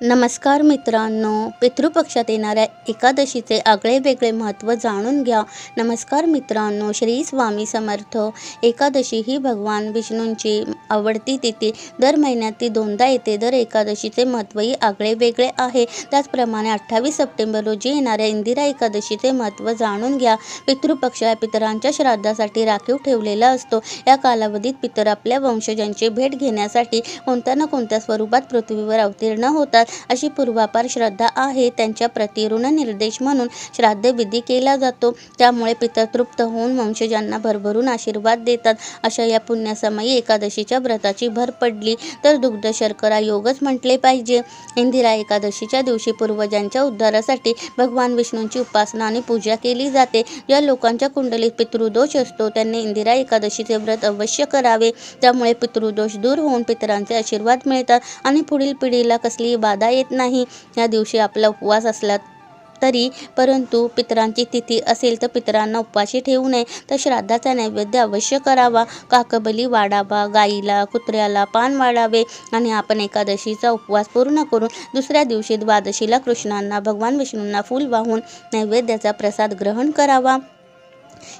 नमस्कार मित्रांनो. पितृपक्षात येणाऱ्या एकादशीचे आगळे वेगळे महत्त्व जाणून घ्या. नमस्कार मित्रांनो. श्री स्वामी समर्थ. एकादशी ही भगवान विष्णूंची आवडती तिथी. दर महिन्यात ती दोनदा येते. दर एकादशीचे महत्त्वही आगळे वेगळे आहे. त्याचप्रमाणे अठ्ठावीस सप्टेंबर रोजी येणाऱ्या इंदिरा एकादशीचे महत्त्व जाणून घ्या. पितृपक्ष हा पितरांच्या श्राद्धासाठी राखीव ठेवलेला असतो. या कालावधीत पितर आपल्या वंशजांची भेट घेण्यासाठी कोणत्या ना कोणत्या स्वरूपात पृथ्वीवर अवतीर्ण होतात. अशी पूर्वापार श्रद्धा आहे. त्यांच्या प्रति निर्देश म्हणून श्राद्धविधी केला जातो. त्यामुळे पितर तृप्त होऊन वंशजांना भरभरून आशीर्वाद देतात. अशा या पुण्यासमयी एकादशीच्या व्रताची भर पडली तर दुग्ध शर्करा योगच म्हटले पाहिजे. इंदिरा एकादशीच्या दिवशी पूर्वजांच्या उद्धारासाठी भगवान विष्णूंची उपासना आणि पूजा केली जाते. ज्या लोकांच्या कुंडलीत पितृदोष असतो. त्यांनी इंदिरा एकादशीचे व्रत अवश्य करावे. त्यामुळे पितृदोष दूर होऊन पितरांचे आशीर्वाद मिळतात आणि पुढील पिढीला कसलीही बाधा येत नाही. या दिवशी आपला उपवास असला तरी परंतु पितरांची तिथी असेल तर पितरांना उपाशी ठेवू नये. तर श्राद्धाचा नैवेद्य अवश्य करावा. काकबली वाढावा गाईला कुत्र्याला पान वाढावे आणि आपण एकादशीचा उपवास पूर्ण करून दुसऱ्या दिवशी द्वादशीला कृष्णांना भगवान विष्णूंना फूल वाहून नैवेद्याचा प्रसाद ग्रहण करावा.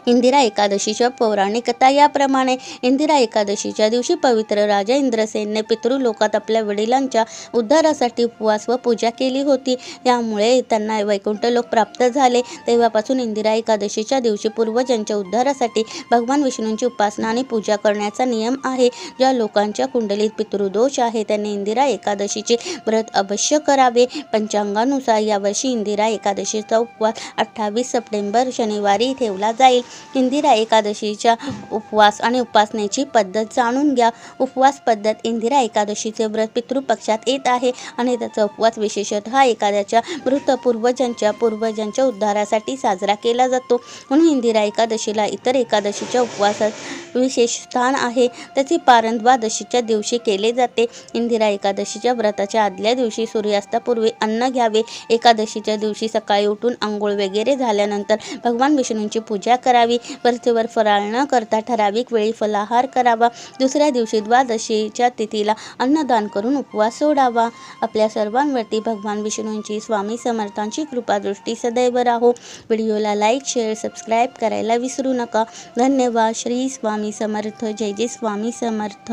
इंदिरा एकादशीच्या पौराणिकता याप्रमाणे इंदिरा एकादशीच्या दिवशी पवित्र राजा इंद्रसेनने पितृलोकात आपल्या वडिलांच्या उद्धारासाठी उपवास व पूजा केली होती. यामुळे त्यांना वैकुंठ लोक प्राप्त झाले. तेव्हापासून इंदिरा एकादशीच्या दिवशी पूर्वजांच्या उद्धारासाठी भगवान विष्णूंची उपासना आणि पूजा करण्याचा नियम आहे. ज्या लोकांच्या कुंडलीत पितृदोष आहे त्यांनी इंदिरा एकादशीचे व्रत अवश्य करावे. पंचांगानुसार यावर्षी इंदिरा एकादशीचा उपवास अठ्ठावीस सप्टेंबर शनिवारी ठेवला जाईल. इंदिरा एकादशीच्या उपवास आणि उपासनेची पद्धत जाणून घ्या. उपवास पद्धत इंदिरा एकादशीचे व्रत पितृपक्षात येत आहे आणि त्याचा उपवास विशेषतः एखाद्याच्या मृत पूर्वजांच्या पूर्वजांच्या उद्धारासाठी साजरा केला जातो. म्हणून इंदिरा एकादशीला इतर एकादशीच्या उपवासात विशेष स्थान आहे. त्याचे पारण द्वादशीच्या दिवशी केले जाते. इंदिरा एकादशीच्या व्रताच्या आदल्या दिवशी सूर्यास्तापूर्वी अन्न घ्यावे. एकादशीच्या दिवशी सकाळी उठून आंघोळ वगैरे झाल्यानंतर भगवान विष्णूंची पूजा पूजा करावी. पृथ्वीवर फराळ न करता ठराविक वेळी फलाहार करावा. दुसऱ्या दिवशी द्वादशीच्या तिथीला अन्नदान करून उपवास सोडावा. आपल्या सर्वांवरती भगवान विष्णूंची स्वामी समर्थांची कृपादृष्टी सदैव राहो. व्हिडिओला लाईक शेअर सबस्क्राईब करायला विसरू नका. धन्यवाद. श्री स्वामी समर्थ. जय जय स्वामी समर्थ.